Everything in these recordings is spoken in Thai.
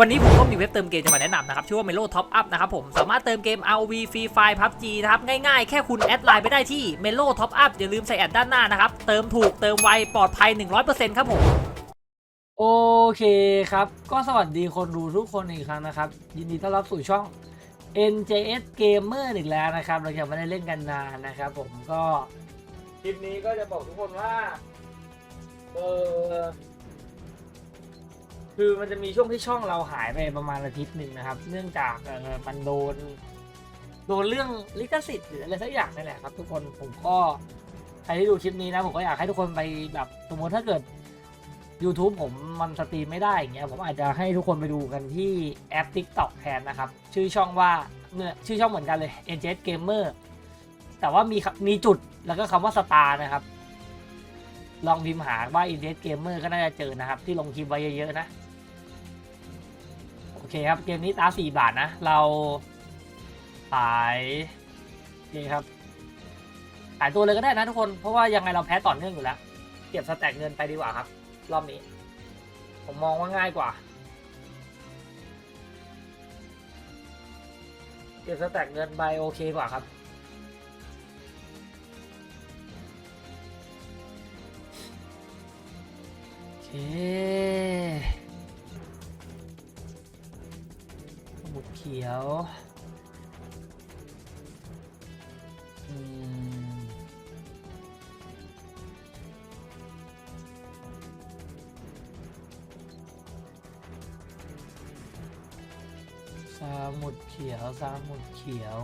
วันนี้ผมก็มีเว็บเติมเกมจะมาแนะนำนะครับ ชื่อว่า Melo Top Up นะครับผม สามารถเติมเกม ROV Free Fire PUBG นะครับ ง่ายๆ แค่คุณแอดไลน์ไปได้ที่ Melo Top Up อย่าลืมใส่แอดด้านหน้านะครับ เติมถูกเติมไว ปลอดภัย 100%ครับผม โอเคครับ ก็สวัสดีคนดูทุกคนอีกครั้งนะครับ ยินดีต้อนรับสู่ช่อง NJS Gamer อีกแล้วนะครับ เรายังไม่ได้เล่นกันนานนะครับผมก็คลิปนี้ก็จะบอกทุกคนว่าเออ คือมันจะมีช่วงที่ช่องเราหายไปประมาณอาทิตย์หนึ่งนะครับ เนื่องจากเออมันโดน โดนเรื่องลิขสิทธิ์หรืออะไรสักอย่างนี่แหละครับ ทุกคนผมก็ใครที่ดูคลิปนี้นะผมก็อยากให้ทุกคนไปแบบสมมติถ้าเกิด YouTube ผมมันสตรีมไม่ได้อย่างเงี้ยผมอาจจะให้ทุกคนไปดูกันที่แอป TikTok แทนนะครับ ชื่อช่องว่าเนี่ยชื่อช่องเหมือนกันเลย NJS Gamer แต่ว่ามีคำมีจุดแล้วก็คำว่าสตาร์นะครับ ลองพิมพ์หาว่า NJS Gamer ก็น่าจะเจอนะครับ ที่ลงคลิปไว้เยอะๆนะ เคครับ เกมนี้ตา4บาทนะ เราขายโอเคครับ ขายตัวเลยก็ได้นะทุกคน เพราะว่ายังไงเราแพ้ต่อเนื่องอยู่แล้ว เก็บสแต็กเงินไปดีกว่าครับ รอบนี้ ผมมองว่าง่ายกว่า เก็บสแต็กเงินไปโอเคกว่าครับโอเค สมุดเขียวอืมสมุดเขียวสามุดเขียว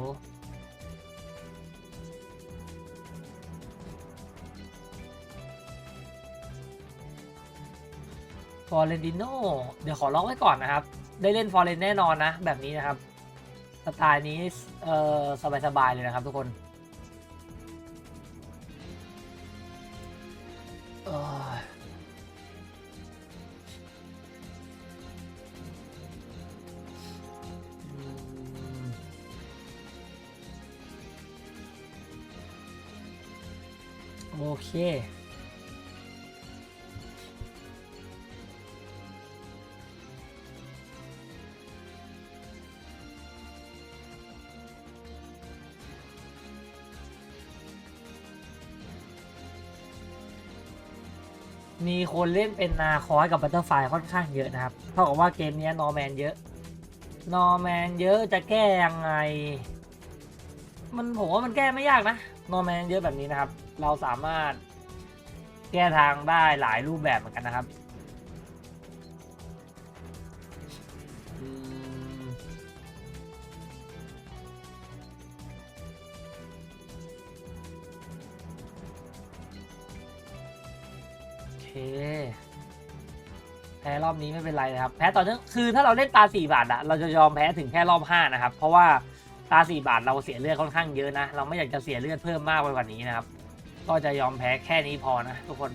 ฟอร์เรนติโนเดี๋ยวขอร้องไว้ก่อนนะครับ ได้เล่นฟอร์เรนแน่นอนนะ แบบนี้นะครับ สไตล์นี้เออสบายๆเลยนะครับทุกคนโอเค มีคนเล่นเป็นนาคอสกับบัตเตอร์ไฟค่อนข้างเยอะนะครับ เท่ากับว่าเกมนี้นอร์แมนเยอะ นอร์แมนเยอะจะแก้ยังไง มันผมว่ามันแก้ไม่ยากนะ นอร์แมนเยอะแบบนี้นะครับ เราสามารถแก้ทางได้หลายรูปแบบเหมือนกันนะครับ แพ้รอบนี้ไม่เป็นไรนะครับ แพ้ต่อเนื่องคือถ้าเราเล่นตาสี่บาทอะเราจะยอมแพ้ถึงแค่รอบห้านะครับ เพราะว่าตาสี่บาทเราเสียเลือดค่อนข้างเยอะนะ เราไม่อยากจะเสียเลือดเพิ่มมากไปกว่านี้นะครับ ก็จะยอมแพ้แค่นี้พอนะทุกคน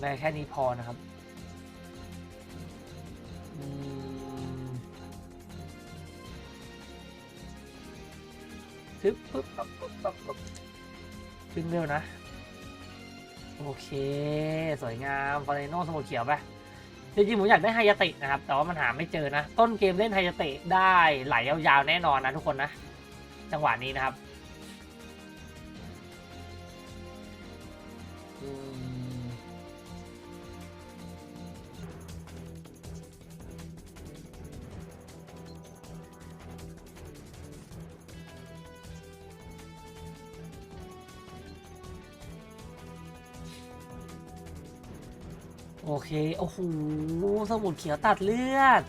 แพ้แค่นี้พอนะครับอืมปึ๊บปึ๊บปั๊บปึ๊บปั๊บปึ๊บขึ้นเร็วนะ โอเค สวยงามฟอร์เรโนสมุดเขียวไปจริงๆผมอยากได้ไฮยาเตะนะครับ แต่ว่ามันหาไม่เจอนะ ต้นเกมเล่นไฮยาเตะได้ไหลยาวๆแน่นอนนะทุกคนนะ จังหวะนี้นะครับ เคโอ้โหสมุดเขียวตัดเลือด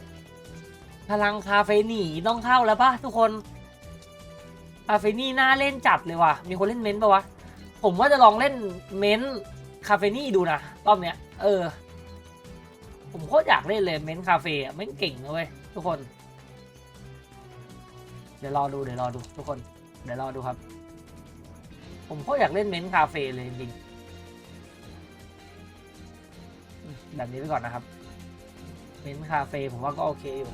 พลังคาเฟนีต้องเข้าแล้วปะทุกคนคาเฟนีน่าเล่นจัดเลยว่ะ มีคนเล่นเม้นท์ปะวะ ผมว่าจะลองเล่นเม้นท์คาเฟนีดูนะรอบเนี้ย เออ ผมโคตรอยากเล่นเลยเม้นท์คาเฟ่อะเม้นท์เก่งเว้ยทุกคน เดี๋ยวรอดูเดี๋ยวรอดูทุกคน เดี๋ยวรอดูครับ ผมโคตรอยากเล่นเม้นท์คาเฟ่เลยจริง แบบนี้ไปก่อนนะครับ เมนคาเฟ่ผมว่าก็โอเคอยู่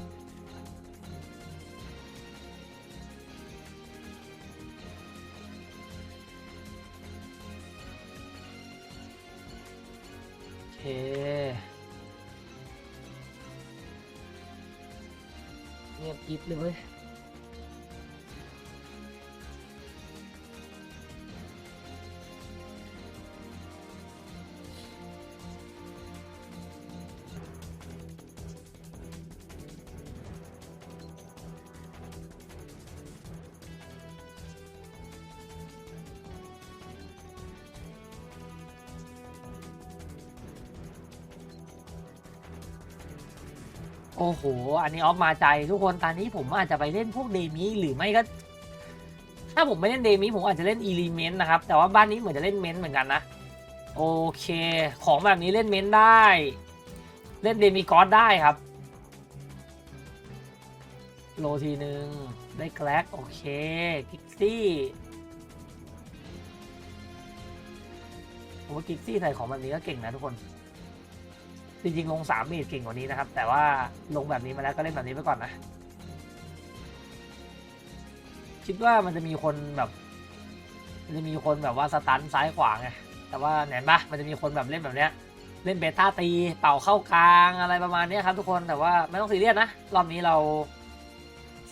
โอเคเงียบกิ๊บเลย โอ้โห อันนี้ออฟมาใจทุกคนตอนนี้ผมอาจจะไปเล่นพวกเดมิหรือไม่ก็ ถ้าผมไม่เล่นเดมิผมอาจจะเล่นอีลิเมนต์นะครับ แต่ว่าบ้านนี้เหมือนจะเล่นเมนต์เหมือนกันนะ โอเค ของแบบนี้เล่นเมนต์ได้ เล่นเดมิกอสได้ครับ โลทีหนึ่งได้แกลกโอเค กิกซี่ผมว่ากิกซี่ใส่ของแบบนี้ก็เก่งนะทุกคน จริงๆ ลงสามมตรเก่งกว่านี้นะครับ แต่ว่าลงแบบนี้มาแล้วก็เล่นแบบนี้ไปก่อนนะ คิดว่ามันจะมีคนแบบจะมีคนแบบว่าสตันซ้ายขวาไงแต่ว่าเห็นปะมันจะมีคนแบบเล่นแบบเนี้ยเล่นเบต้าตีเป่าเข้ากลางอะไรประมาณนี้ครับทุกคนแต่ว่าไม่ต้องซีเรียสนะรอบนี้เรา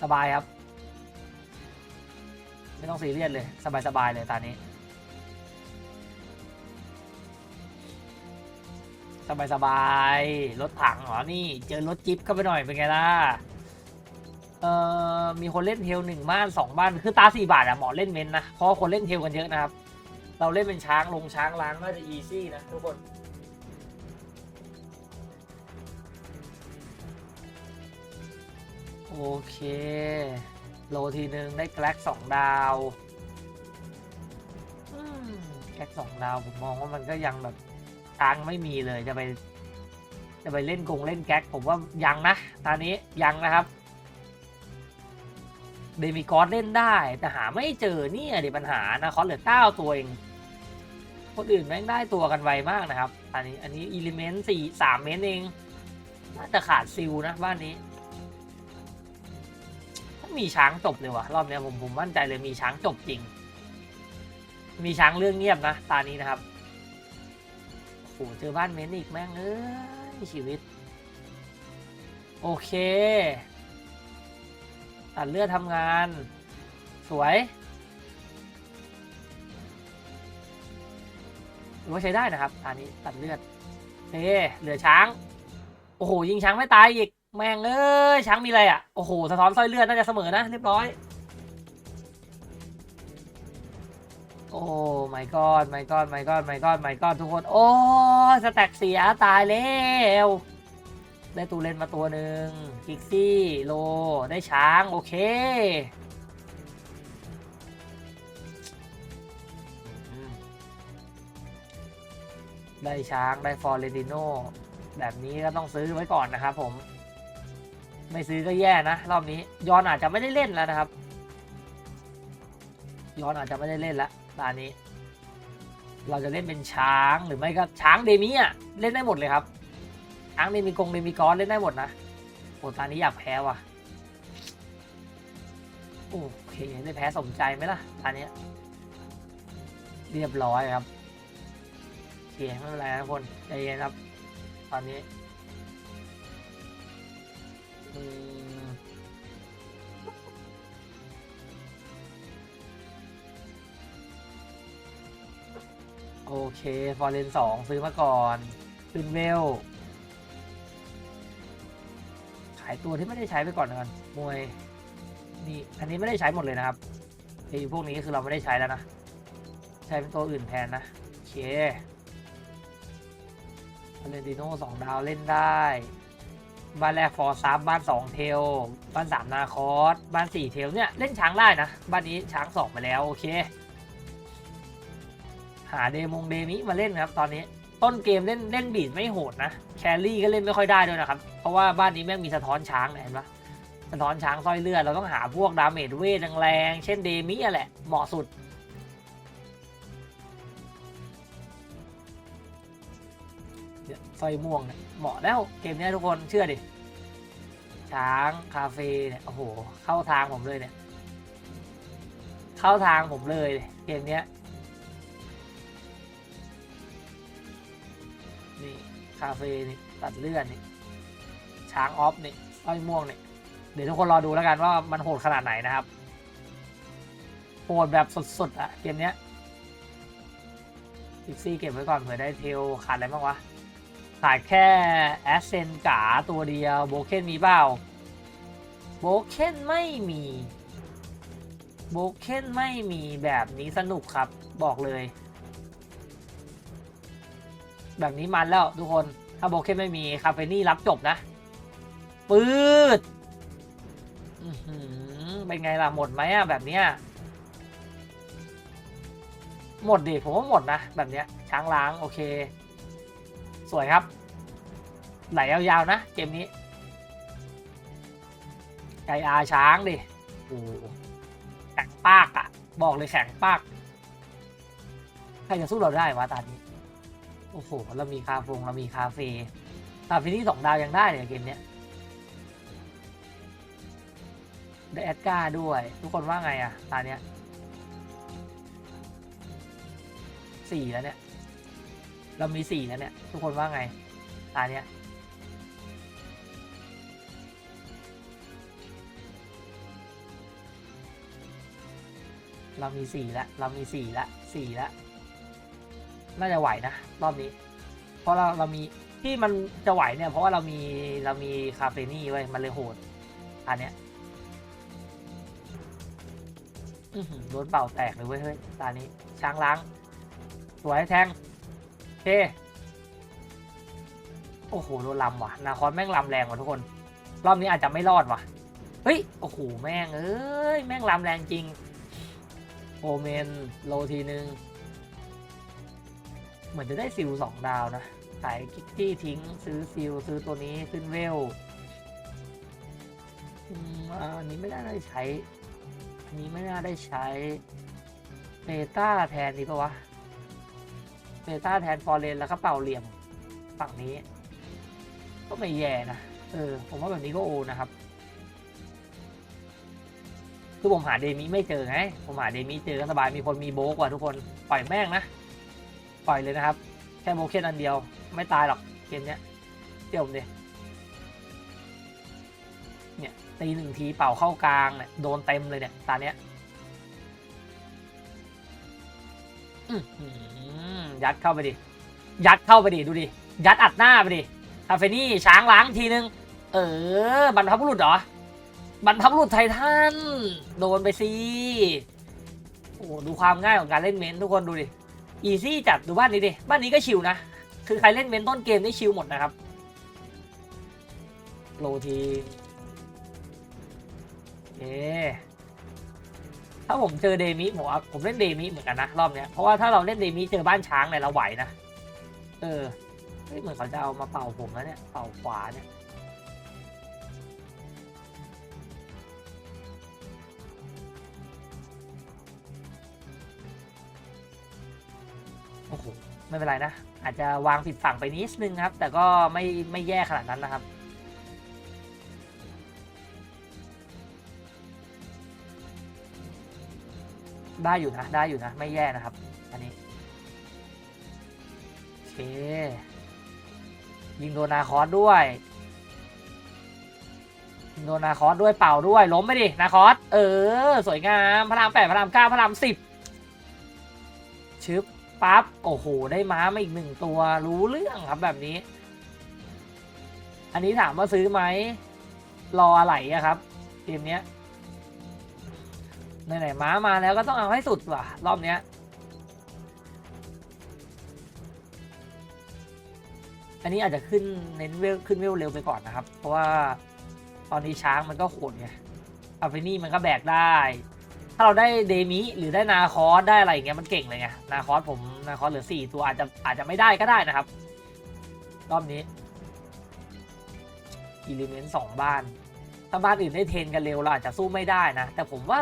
สบายครับ ไม่ต้องซีเรียสเลย สบายๆเลยตอนนี้ สบายสบายรถถังเหรอ นี่ เจอรถจิ๊บเข้าไปหน่อยเป็นไงล่ะ เอ่อ มีคนเล่นเทลหนึ่งบ้านสองบ้าน คือตาสี่บาทอะเหมาะเล่นเมนนะ เพราะคนเล่นเทลกันเยอะนะครับ เราเล่นเป็นช้างลงช้างล้างน่าจะอีซี่นะทุกคนโอเค โลทีหนึ่งได้แกล็กสองดาวแกล็กสองดาว ผมมองว่ามันก็ยังแบบ ช้างไม่มีเลยจะไป จะไปเล่นกงเล่นแก๊ก ผมว่ายังนะตอนนี้ยังนะครับเดมิกอสเล่นได้แต่หาไม่เจอเนี่ยเดิปัญหานะคอสเหลือเก้าตัวเอง คนอื่นแม่งได้ตัวกันไวมากนะครับ อันนี้อันนี้อิเลเมนต์สี่สามเมตรเอง น่าจะขาดซิลนะบ้านนี้ ถ้ามีช้างจบเลยว่ะ รอบนี้ผมผมมั่นใจเลยมีช้างจบจริง มีช้างเรื่องเงียบนะ ตานี้นะครับ โอ้เจอบ้านเมนอีกแม่งเอ้ยชีวิต โอเค ตัดเลือดทำงาน สวยถือว่าใช้ได้นะครับอันนี้ตัดเลือดเฮ้เหลือช้าง โอ้โหยิงช้างไม่ตายอีก แม่งเอ้ยช้างมีอะไรอะ โอ้โหสะท้อนสร้อยเลือดน่าจะเสมอนะเรียบร้อย โอ้ my god my god my god my god my god ทุกคน โอ้ สแต็กเสียตายแล้ว ได้ตูเลนมาตัวหนึ่งกิกซี่โล ได้ช้าง โอเค ได้ช้าง ได้ฟอร์เรนติโน แบบนี้ก็ต้องซื้อไว้ก่อนนะครับผม ไม่ซื้อก็แย่นะ รอบนี้ ยอนอาจจะไม่ได้เล่นแล้วนะครับยอนอาจจะไม่ได้เล่นแล้ว ตอนนี้ เราจะเล่นเป็นช้างหรือไม่ก็ช้างเดมี่อะเล่นได้หมดเลยครับ ช้างเดมีกงเดมีกอนเล่นได้หมดนะโอ้ตอนนี้อยากแพ้ว่ะโอเคได้แพ้สมใจไหมล่ะตอนนี้เรียบร้อยครับโอเคไม่เป็นไรนะทุกคนใจเย็นครับ ตอนนี้ โอเค ฟอร์เรนสองซื้อมาก่อน ขึ้นเวล ขายตัวที่ไม่ได้ใช้ไปก่อนกันมวยนี่อันนี้ไม่ได้ใช้หมดเลยนะครับไอ้พวกนี้คือเราไม่ได้ใช้แล้วนะ ใช้เป็นตัวอื่นแทนนะ โอเคฟอร์เรนติโน่สองดาวเล่นได้บ้านแรกฟอร์ซับบ้านสองเทล บ้านสามนาคอสบ้านสี่เทลเนี่ย เล่นช้างได้นะ บ้านนี้ช้างสองไปแล้ว โอเคาเดมงเดมิมาเล่นครับตอนนี้ต้นเกมเล่นเล่นบีดไม่โหดนะแครี่ก็เล่นไม่ค่อยได้ด้วยนะครับ เพราะว่าบ้านนี้แม่งมีสะท้อนช้างนะเห็นปะสะท้อนช้างสร้อยเลือดเราต้องหาพวกดาเมจเวทแรงๆเช่นเดมิอะแหละเหมาะสุดสร้อยม่วงเนี่ยเหมาะแล้วเกมนี้ทุกคนเชื่อดิ ช้างคาเฟ่เนี่ยโอ้โหเข้าทางผมเลยเนี่ย เข้าทางผมเลยเกมเนี้ย คาเฟ่นี่ตัดเลือดนี่ช้างออฟนี่สร้อยม่วงนี่เดี๋ยวทุกคนรอดูแล้วกันว่ามันโหดขนาดไหนนะครับโหดแบบสุดๆอะเกมเนี้ยพิกซี่เก็บไว้ก่อนเผื่อได้เทลขาดอะไรบ้างวะขาดแค่แอสเซนกาตัวเดียวโบเคนมีเปล่าโบเคนไม่มีโบเคนไม่มีแบบนี้สนุกครับบอกเลย แบบนี้มันแล้วทุกคน ถ้าโบเคนไม่มีคาเฟนี่รับจบนะปืดอื้อหือเป็นไงล่ะ หมดไหมอะแบบเนี้ยหมดดิผมว่าหมดนะ แบบเนี้ยช้างล้าง โอเค สวยครับ ไหลยาวๆนะ เกมนี้ไกอาช้างดิโอ้แข็งปากอะบอกเลยแข็งปาก ใครจะสู้เราได้วะตอนนี้ โอ้โห เรามีคาเฟงเรามีคาเฟ่คาเฟ่ที่สองดาวยังได้เลยเกมเนี้ยได้แอดการ์ด้วย ทุกคนว่าไงอะตาเนี้ยสี่แล้วเนี่ย เรามีสี่แล้วเนี่ย ทุกคนว่าไง ตาเนี้ยเรามีสี่แล้วเรามีสี่แล้วสี่แล้ว น่าจะไหวนะ รอบนี้ เพราะเราเรามีที่มันจะไหวเนี่ย เพราะว่าเรามีเรามีคาเฟนี่ไว้มันเลยโหด อันเนี้ยอื้อหือโดนเป่าแตกเลยเว้ยเฮ้ยตานี้ช้างล้าง สวยแทงโอเคโอ้โหโดนลำว่ะ นาคอนแม่งลำแรงว่ะทุกคน รอบนี้อาจจะไม่รอดว่ะ เฮ้ย โอ้โห แม่งเอ้ย แม่งลำแรงจริง โอเมน โลทีนึง เหมือนจะได้ซิลสองดาวนะขายกิกกี้ทิ้งซื้อซิลซื้อตัวนี้ขึ้นเวลอืมอันนี้ไม่ได้ได้ใช้ อันนี้ไม่น่าได้ใช้เบต้าแทนดีปะวะเบต้าแทนฟอร์เรนแล้วก็เป่าเหลี่ยมฝั่งนี้ ก็ไม่แย่นะ เออ ผมว่าแบบนี้ก็โอนะครับ คือผมหาเดมิไม่เจอไง ผมหาเดมิเจอก็สบาย มีคนมีโบกว่าทุกคน ปล่อยแม่งนะ ปล่อยเลยนะครับ แค่โบเคนอันเดียว ไม่ตายหรอกเกมเนี้ยเดี๋ยวผมดิเนี่ยตีหนึ่งทีเป่าเข้ากลางเนี่ยโดนเต็มเลยเนี่ยตาเนี้ยยัดเข้าไปดิ ยัดเข้าไปดิ ดูดิ ยัดอัดหน้าไปดิคาเฟนี่ช้างล้างทีนึง เออบรรพบุรุษเหรอบรรพบุรุษไททันโดนไปสิโอ้ดูความง่ายของการเล่นเมนทุกคนดูดิ อีซี่จัดดูบ้านนี้ดิ บ้านนี้ก็ชิวนะ คือใครเล่นเมนต้นเกมนี่ชิวหมดนะครับ โลทีเอถ้าผมเจอเดมิผมผมเล่นเดมิเหมือนกันนะรอบเนี้ย เพราะว่าถ้าเราเล่นเดมิเจอบ้านช้างเนี่ยเราไหวนะ เออเฮ้ยเหมือนเขาจะเอามาเป่าผมแล้วเนี่ย เป่าขวาเนี่ย โอ้โหไม่เป็นไรนะ อาจจะวางผิดฝั่งไปนิดนึงครับ แต่ก็ไม่ไม่แย่ขนาดนั้นนะครับได้อยู่นะ ได้อยู่นะ ไม่แย่นะครับ อันนี้ โอเค ยิงโดนาคอสด้วย ยิงโดนนาคอสด้วยเป่าด้วย ล้มไปดินาคอสเออ สวยงาม พระรามแปดพระรามเก้าพระรามสิบชึบ ปั๊บโอ้โห ได้ม้ามาอีกหนึ่งตัวรู้เรื่องครับแบบนี้ อันนี้ถามว่าซื้อไหมรออะไรอะครับเกมเนี้ยไหนๆม้ามาแล้วก็ต้องเอาให้สุดว่ะ รอบเนี้ย อันนี้อาจจะขึ้นเน้นเวลขึ้นเวลเร็วไปก่อนนะครับ เพราะว่าตอนนี้ช้างมันก็โหดไงอัลเฟนี่มันก็แบกได้ ถ้าเราได้เดมิหรือได้นาคอสได้อะไรอย่างเงี้ยมันเก่งเลยไงนาคอสผมนาคอสเหลือสี่ตัวอาจจะอาจจะไม่ได้ก็ได้นะครับ รอบนี้อิเลเมนต์สองบ้าน ถ้าบ้านอื่นได้เทนกันเร็วเราอาจจะสู้ไม่ได้นะ แต่ผมว่า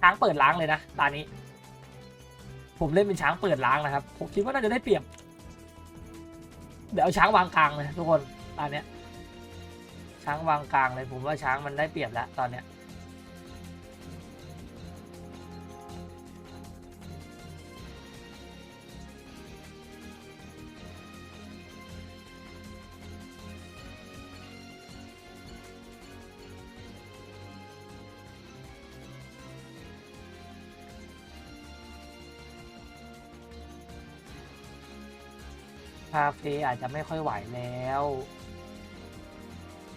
ช้างเปิดล้างเลยนะตานี้ ผมเล่นเป็นช้างเปิดล้างนะครับ ผมคิดว่าน่าจะได้เปรียบ เดี๋ยวเอาช้างวางกลางเลยทุกคนตอนเนี้ยช้างวางกลางเลยผมว่าช้างมันได้เปรียบแล้วตอนเนี้ยาเฟ่อาจจะไม่ค่อยไหวแล้ว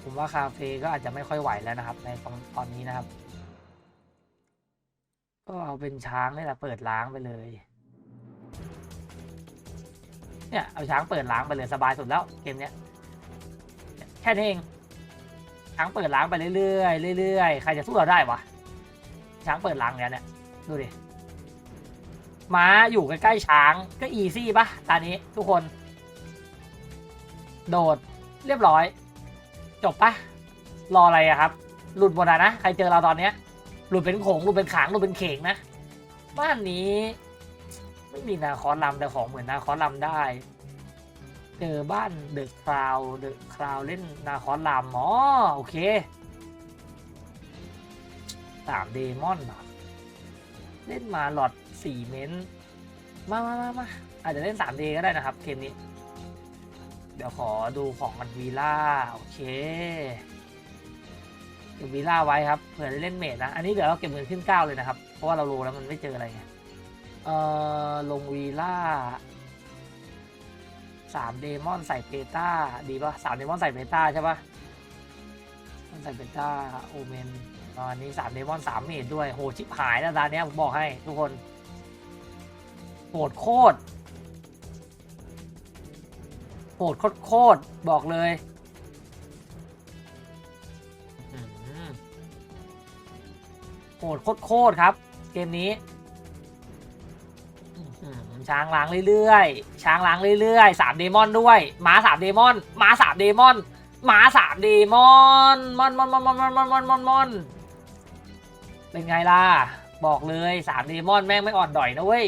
ผมว่าคาเฟ่ก็อาจจะไม่ค่อยไหวแล้วนะครับในตอนตอนนี้นะครับ ก็เอาเป็นช้างนี่แหละเปิดล้างไปเลย เนี่ยเอาช้างเปิดล้างไปเลยสบายสุดแล้วเกมเนี้ยแค่นี้เองช้างเปิดล้างไปเรื่อยๆเรื่อยๆใครจะสู้เราได้วะช้างเปิดล้างเนี่ยเนี่ยดูดิม้าอยู่ใกล้ๆช้างก็อีซี่ปะตอนนี้ทุกคน โดดเรียบร้อย จบปะรออะไรอะครับ หลุดหมดอะนะใครเจอเราตอนเนี้ย หลุดเป็นโขงหลุดเป็นขางหลุดเป็นเข่งนะ บ้านนี้ ไม่มีนาคอสลำแต่ของเหมือนนาคอสลำได้ เจอบ้านเดอะคราวเดอะคราวเล่นนาคอสลำอ๋อโอเคสามเดมอนเหรอเล่นมาหลอดสี่เมนต์มามามามาอาจจะเล่นสามเดก็ได้นะครับเกมนี้ เดี๋ยวขอดูของมันวีล่าโอเคเก็บวีล่าไว้ครับเผื่อได้เล่นเมดนะ อันนี้เดี๋ยวเราเก็บเงินขึ้นเก้าเลยนะครับ เพราะว่าเราโลแล้วมันไม่เจออะไรไงเอ่อลงวีล่าสามเดมอนใส่เปต้าดีป่ะสามเดมอนใส่เปต้าใช่ป่ะมันใส่เปต้าโอเมนตอนนี้สามเดมอนสามเมดด้วยโหชิบหายนะตาเนี้ยผมบอกให้ทุกคนโหดโคตร โหดโคตรๆบอกเลยอื้อหือโหดโคตรๆครับ เกมนี้อื้อหือช้างล้างเรื่อยๆ ช้างล้างเรื่อยๆสามเดมอนด้วยม้าสามเดมอนม้าสามเดมอนม้าสามเดมอนมอนมอนมอนมอนมอนมอนมอนมอนมอนเป็นไงล่ะ บอกเลยสามเดมอนแม่งไม่อ่อนดอยนะเว้ย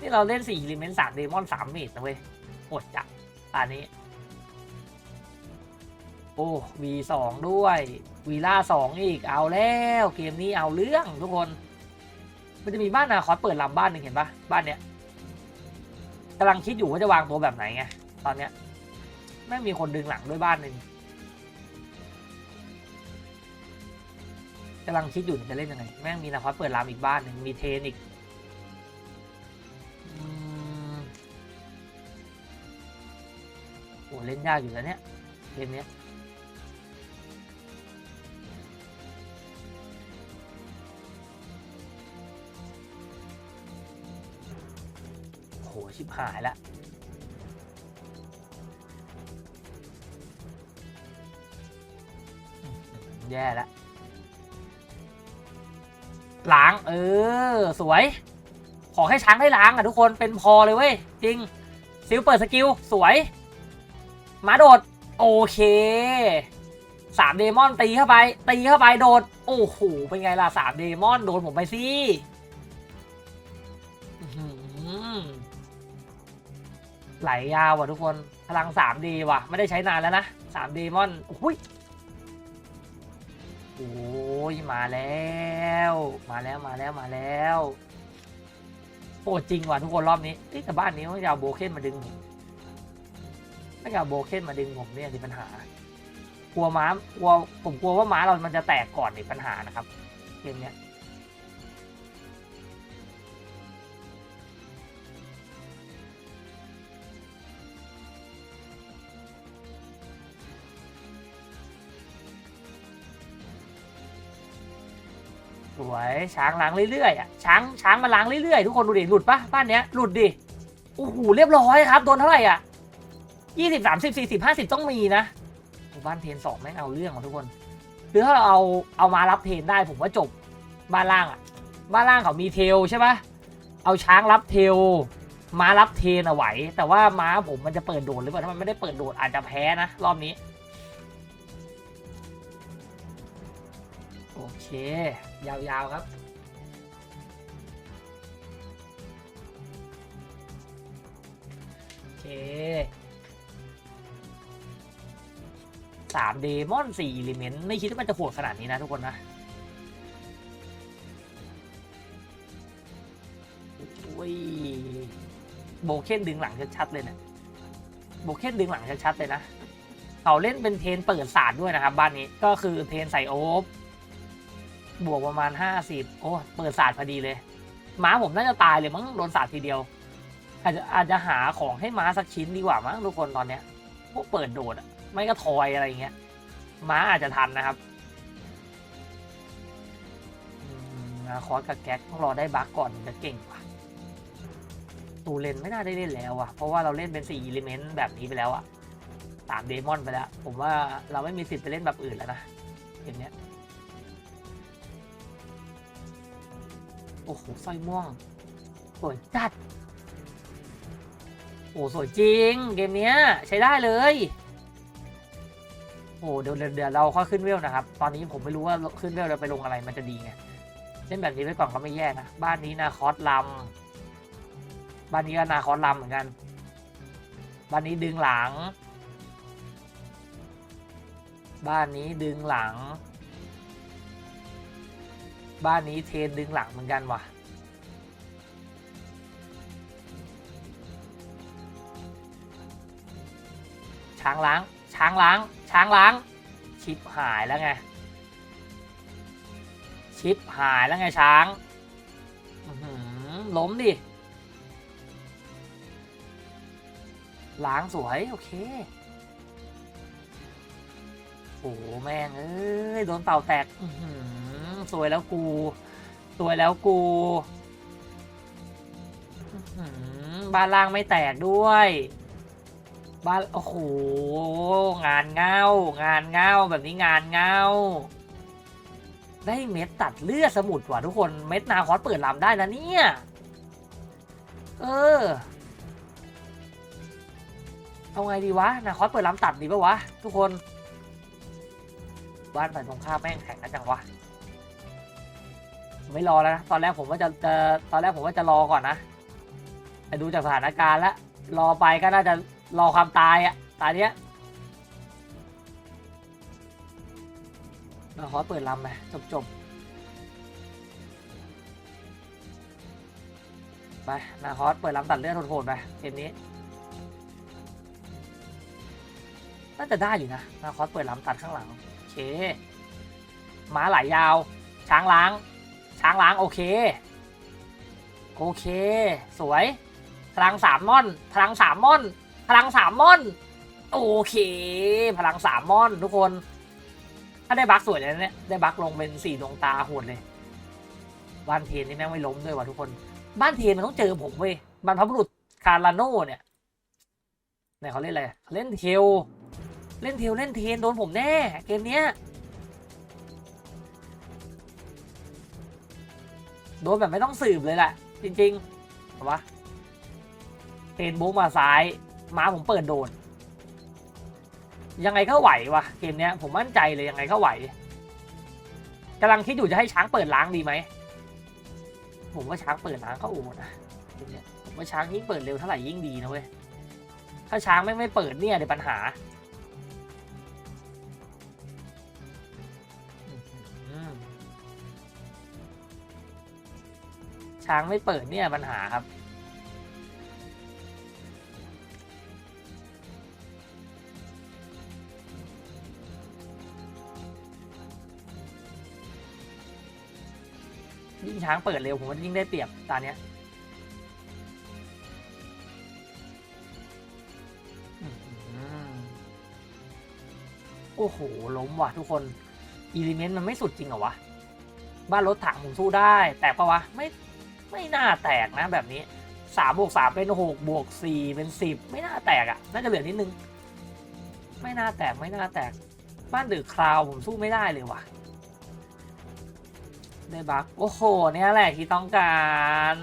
นี่เราเล่นสี่ลิเมนต์สามเดมอนสามเมตรนะเว้ย โหดจัดอันนี้ โอ้ V2 ด้วยวีล่าสองอีกเอาแล้วเกมนี้เอาเรื่องทุกคน มันจะมีบ้านนาคอสเปิดลำบ้านหนึ่งเห็นปะบ้านเนี้ยกำลังคิดอยู่ว่าจะวางตัวแบบไหนไงตอนเนี้ยแม่งมีคนดึงหลังด้วยบ้านหนึ่งกำลังคิดอยู่จะเล่นยังไงแม่งมีนาคอสเปิดลำอีกบ้านหนึ่งมีเทนอีก เล่นยากอยู่แล้วเนี่ยเกมเนี้ยโหชิบหายละแย่ละล้าง เออ สวย ขอให้ช้างได้ล้างอะทุกคนเป็นพอเลยเว้ย จริง ซิลเปิดสกิล สวย มาโดด โอเคสามเดมอนตีเข้าไป ตีเข้าไปโดด โอ้โห เป็นไงล่ะสามเดมอนโดนผมไปสิไหลยาวว่ะทุกคน พลังสามดีว่ะ ไม่ได้ใช้นานแล้วนะสามเดมอนอุ้ยโอ้ยมาแล้ว มาแล้วมาแล้วมาแล้วโอ้จริงว่ะทุกคนรอบนี้แต่บ้านนี้เขาจะเอาโบเคนมาดึง ผมถ้าเกิดโบเคนมาดึงผมเนี่ยมีปัญหากลัวม้ากลัวผมกลัวว่าม้าเรามันจะแตกก่อนอีกปัญหานะครับเกมเนี้ยสวยช้างล้างเรื่อยๆอะช้างช้างมาล้างเรื่อยๆทุกคนดูดิหลุดปะบ้านเนี้ยหลุดดิโอ้โหเรียบร้อยครับโดนเท่าไหร่อะ ยี่สิบสามสิบสี่สิบห้าสิบต้องมีนะบ้านเทนสองแม่งเอาเรื่องของทุกคนคือถ้าเราเอาเอามารับเทนได้ผมว่าจบบ้านล่างอะบ้านล่างเขามีเทลใช่ปะเอาช้างรับเทลม้ารับเทนเอาไหว แต่ว่าม้าผมมันจะเปิดโดดหรือเปล่าถ้ามันไม่ได้เปิดโดดอาจจะแพ้นะ รอบนี้ โอเค ยาวๆครับโอเค สามเดมอนสี่อิเลเมนต์ไม่คิดว่ามันจะโหดขนาดนี้นะทุกคนนะโอ้ยโบเคนดึงหลังชัดๆเลยเนะี่ยโบเคนดึงหลังชัดๆเลยนะเขาเล่นเป็นเทนเปิดศาสตร์ด้วยนะครับ บ้านนี้ก็คือเทนใส่โอ๊บ บวกประมาณห้าสิบโอ้ เปิดศาสตร์พอดีเลย ม้าผมน่าจะตายเลยมั้งโดนศาสตร์ทีเดียว อาจจะอาจจะหาของให้ม้าสักชิ้นดีกว่ามั้งทุกคนตอนเนี้ยพวกเปิดโดดอะ ไม่ก็ทอยอะไรอย่างเงี้ย ม้าอาจจะทันนะครับอืมาคอสกับแก๊กต้องรอได้บัคก่อนจะเก่งกว่า ตูเลนไม่น่าได้เล่นแล้วอะเพราะว่าเราเล่นเป็นสี่อิเลเมนต์แบบนี้ไปแล้วอะสามเดมอนไปแล้ว ผมว่าเราไม่มีสิทธิ์ไปเล่นแบบอื่นแล้วนะเกมเนี้ย โอ้โหสร้อยม่วง สวยจัด โอ้สวยจริง เกมเนี้ยใช้ได้เลย โอ้เดี๋ยวเดี๋ยวเดี๋ยวเราค่อยขึ้นเวลนะครับ ตอนนี้ผมไม่รู้ว่าขึ้นเวลเราไปลงอะไรมันจะดีไงเล่นแบบนี้ไปก่อนก็ไม่แย่นะ บ้านนี้นาคอสลำบ้านนี้ก็นาคอสลำเหมือนกัน บ้านนี้ดึงหลัง บ้านนี้ดึงหลัง บ้านนี้เทนดึงหลังเหมือนกันว่ะช้างล้าง ช้างล้าง ช้างล้าง ชิปหายแล้วไง ชิปหายแล้วไงช้างล้มดิ ล้างสวย โอเค โอ้แม่งเอ้ย โดนเป่าแตกสวยแล้วกูสวยแล้วกูบ้านล่างไม่แตกด้วย บ้านโอ้โหงานเงางานเงาแบบนี้งานเงาได้เม็ดตัดเลือดสมุดว่ะทุกคนเม็ดนาคอสเปิดลำได้นะเนี่ย เออ เอาไงดีวะนาคอสเปิดลำตัดดีปะวะ ทุกคน บ้านฝ่ายตรงข้ามแม่งแข่งกันจังวะไม่รอแล้วนะตอนแรกผมว่าจะจะตอนแรกผมว่าจะรอก่อนนะแต่ดูจากสถานการณ์แล้วรอไปก็น่าจะ รอความตายอะตายเนี้ยเราขอเปิดลำไปจบจบไปนาคอสเปิดลำตัดเลือดโหดๆไปเกมนี้น่าจะได้อยู่นะนาคอสเปิดลำตัดข้างหลังโอเคม้าไหลยาว ช้างล้าง ช้างล้างโอเค โอเค สวยพลังสามม่อนพลังสามม่อน ลังสามม่อน โอเค พลังสามม่อนทุกคน ถ้าได้บัคสวยเลยนะเนี่ยได้บัคลงเป็นสี่ดวงตาโหดเลย บ้านเทนนี่แม่งไม่ล้มด้วยว่ะทุกคน บ้านเทนมันต้องเจอผมเว้ยบรรพบุรุษคาร์ลาโน่เนี่ยไหนเขาเล่นอะไรเล่นเทลเล่นเทลเล่นเทนโดนผมแน่เกมเนี้ยโดนแบบไม่ต้องสืบเลยแหละจริงๆเอวะเทนบูมาซ้าย ม้าผมเปิดโดน ยังไงก็ไหววะเกมเนี้ย ผมมั่นใจเลยยังไงก็ไหวกำลังคิดอยู่จะให้ช้างเปิดล้างดีไหมผมว่าช้างเปิดล้างก็โอ้นะเกมเนี้ยผมว่าช้างยิ่งเปิดเร็วเท่าไหร่ยิ่งดีนะเว้ยถ้าช้างไม่ไม่เปิดเนี่ยเดี๋ยวปัญหาช้างไม่เปิดเนี่ยปัญหาครับ ช้างเปิดเร็วผมว่ายิ่งได้เปรียบตาเนี้ยโอ้โห ล้มว่ะทุกคนอีลิเมนต์มันไม่สุดจริงเหรอวะ บ้านรถถังผมสู้ได้ แตกปะวะ ไม่ ไม่น่าแตกนะแบบนี้สามบวกสามเป็นหกบวกสี่เป็นสิบไม่น่าแตกอะ่ะ น่าจะเหลือนิดนึง ไม่น่าแตกไม่น่าแตก บ้านดึกคราวผมสู้ไม่ได้เลยว่ะ ได้บักโอ้โหเนี่ยแหละที่ต้องการ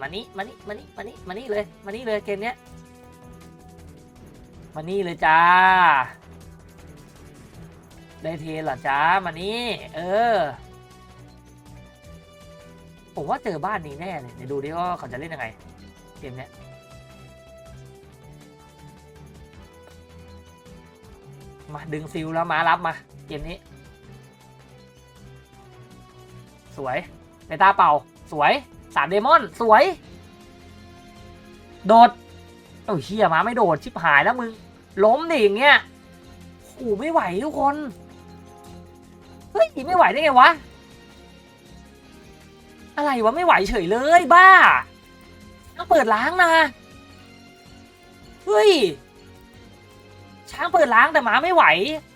มานี่มานี่มานี่มานี่มานี่เลยมานี่เลยเกมเนี้ยมานี่เลยจ้า ได้เทนเหรอจ้ามานี่เออผมว่าเจอบ้านนี้แน่เลยเดี๋ยวดูดิว่าเขาจะเล่นยังไงเกมเนี้ยมาดึงซิลแล้วมารับมาเกมนี้ สวยเบต้าเป่า สวยสามเดมอน สวย โดดโอ้ยเฮียมาไม่โดด ชิบหายแล้วมึง ล้มดิอย่างเงี้ยโอ้ไม่ไหวทุกคน เฮ้ยไม่ไหวได้ไงวะ อะไรวะ ไม่ไหวเฉยเลยบ้าต้องเปิดล้างนะ เฮ้ย ช้างเปิดล้างแต่หมาไม่ไหว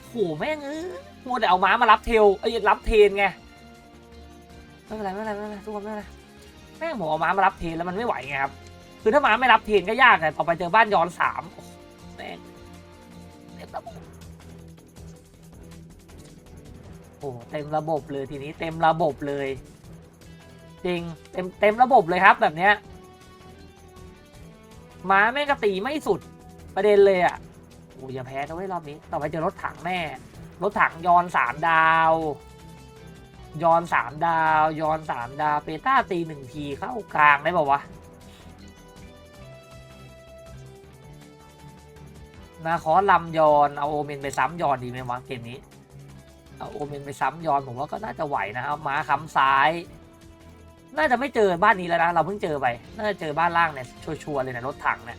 โหแม่งเออมัวแต่เอาม้ามารับเทล เอ้ยรับเทนไง ไม่เป็นไรไม่เป็นไรไม่เป็นไรทุกคนไม่เป็นไรแม่งผมเอาม้ามารับเทนแล้วมันไม่ไหวไงครับคือถ้าม้าไม่รับเทนก็ยากแต่ต่อไปเจอบ้านย้อนสามแม่งเต็มระบบโอ้โหเต็มระบบเลยทีนี้เต็มระบบเลย จริงเต็มเต็มระบบเลยครับแบบเนี้ยม้าแม่งกตีไม่สุดประเด็นเลยอะโอ้ยอย่าแพ้นะเว้ยรอบนี้ ต่อไปเจอรถถังแน่รถถังยอนสามดาว ย้อนสามดาว ย้อนสามดาวเปต้าตีหนึ่งทีเข้ากลางได้ป่าวะนาคอลำยอนเอาโอเมนไปซ้ำยอนดีไหมวะเกมนี้เอาโอเมนไปซ้ำยอนผมว่าก็น่าจะไหวนะครับม้าค้ำซ้าย น่าจะไม่เจอบ้านนี้แล้วนะเราเพิ่งเจอไปน่าจะเจอบ้านล่างเนี่ยชัวร์ๆเลยนะรถถังเนี่ย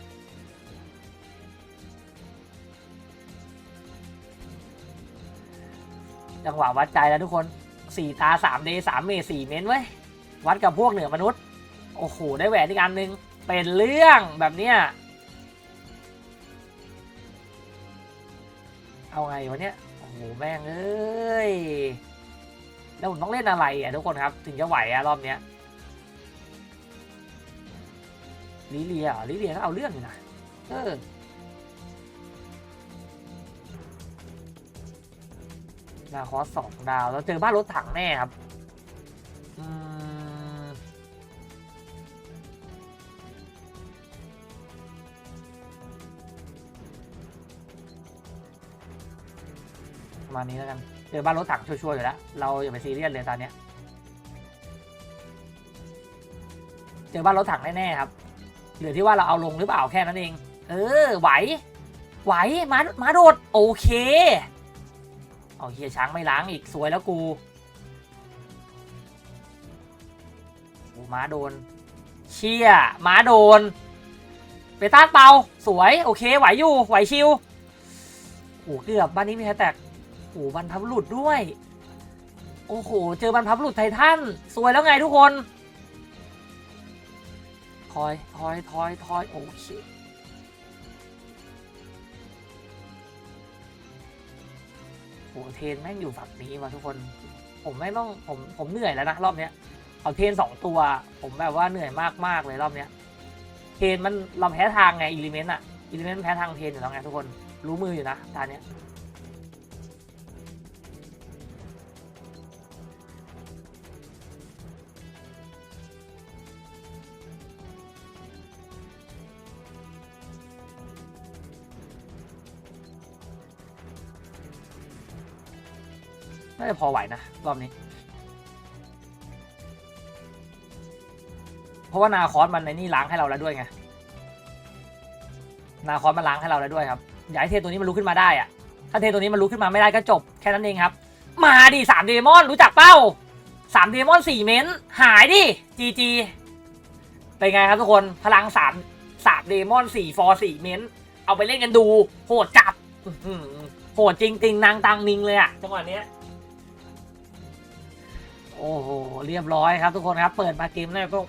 จังหวะวัดใจแล้วทุกคน สี่ตาสามเดสามเมตรสี่เมตรเว้ย วัดกับพวกเหนือมนุษย์ โอ้โห ได้แหวนอีกอันหนึ่งเป็นเรื่องแบบเนี้ย เอาไงวะเนี้ย โอ้โห แม่งเอ้ย แล้วผมต้องเล่นอะไรอะทุกคนครับ ถึงจะไหวอะรอบเนี้ยลิเลียลิเลียก็เอาเรื่องอยู่นะ เออ นาคอสสองดาวแล้วเจอบ้านรถถังแน่ครับมประมาณนี้แล้วกันเจอบ้านรถถังชัวร์ๆอยู่แล้ว เราอย่าไปซีเรียสเลยตอนเนี้ยเจอบ้านรถถังแน่ๆครับ เหลือที่ว่าเราเอาลงหรือเปล่าแค่นั้นเอง เออ ไหว ไหว มา มาโดด โอเค เอาเฮียช้างไม่ล้างอีกสวยแล้วกูโอ้ม้าโดน เชี่ยม้าโดนไปต้านเปาสวยโอเคไหวอยู่ไหวชิวโอ้เกือบบ้านนี้มีแฮชแท็กโอ้บรรพบุรุษด้วย โอ้โห เจอบรรพบุรุษไททันสวยแล้วไงทุกคน ทอย ทอย ทอย ทอย โอเค โหเทนแม่งอยู่ฝั่งนี้ว่ะทุกคน ผมไม่ต้องผมผมเหนื่อยแล้วนะรอบเนี้ยเอาเทนสองตัว ผมแบบว่าเหนื่อยมากมากๆเลยรอบเนี้ยเทนมันเราแพ้ทางไงอิเลเมนต์อะอิเลเมนต์แพ้ทางเทนอยู่แล้วไงทุกคนรู้มืออยู่นะตอนเนี้ย น่าจะพอไหวนะ รอบนี้ เพราะว่านาคอสมันในนี่ล้างให้เราแล้วด้วยไง นาคอสมันล้างให้เราแล้วด้วยครับ อย่าให้เทตัวนี้มันลุกขึ้นมาได้อะถ้าเทตัวนี้มันลุกขึ้นมาไม่ได้ก็จบแค่นั้นเองครับ มาดิสามเดมอนรู้จักเป้าสามเดมอนสี่เมนหายดิจีจีเป็นไงครับทุกคนพลังสามสามเดมอนสี่ฟอร์สี่เมนเอาไปเล่นกันดู โหดจับโหดจริงติงนางตังนิงเลยอะจังหวะเนี้ย โอ้โหเรียบร้อยครับทุกคนครับเปิดมาเกมแรกก็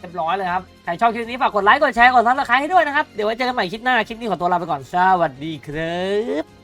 เรียบร้อยเลยครับใครชอบคลิปนี้ฝากกดไลค์กดแชร์กดซับสไครต์ให้ด้วยนะครับเดี๋ยวไว้เจอกันใหม่คลิปหน้าคลิปนี้ขอตัวลาไปก่อนสวัสดีครับ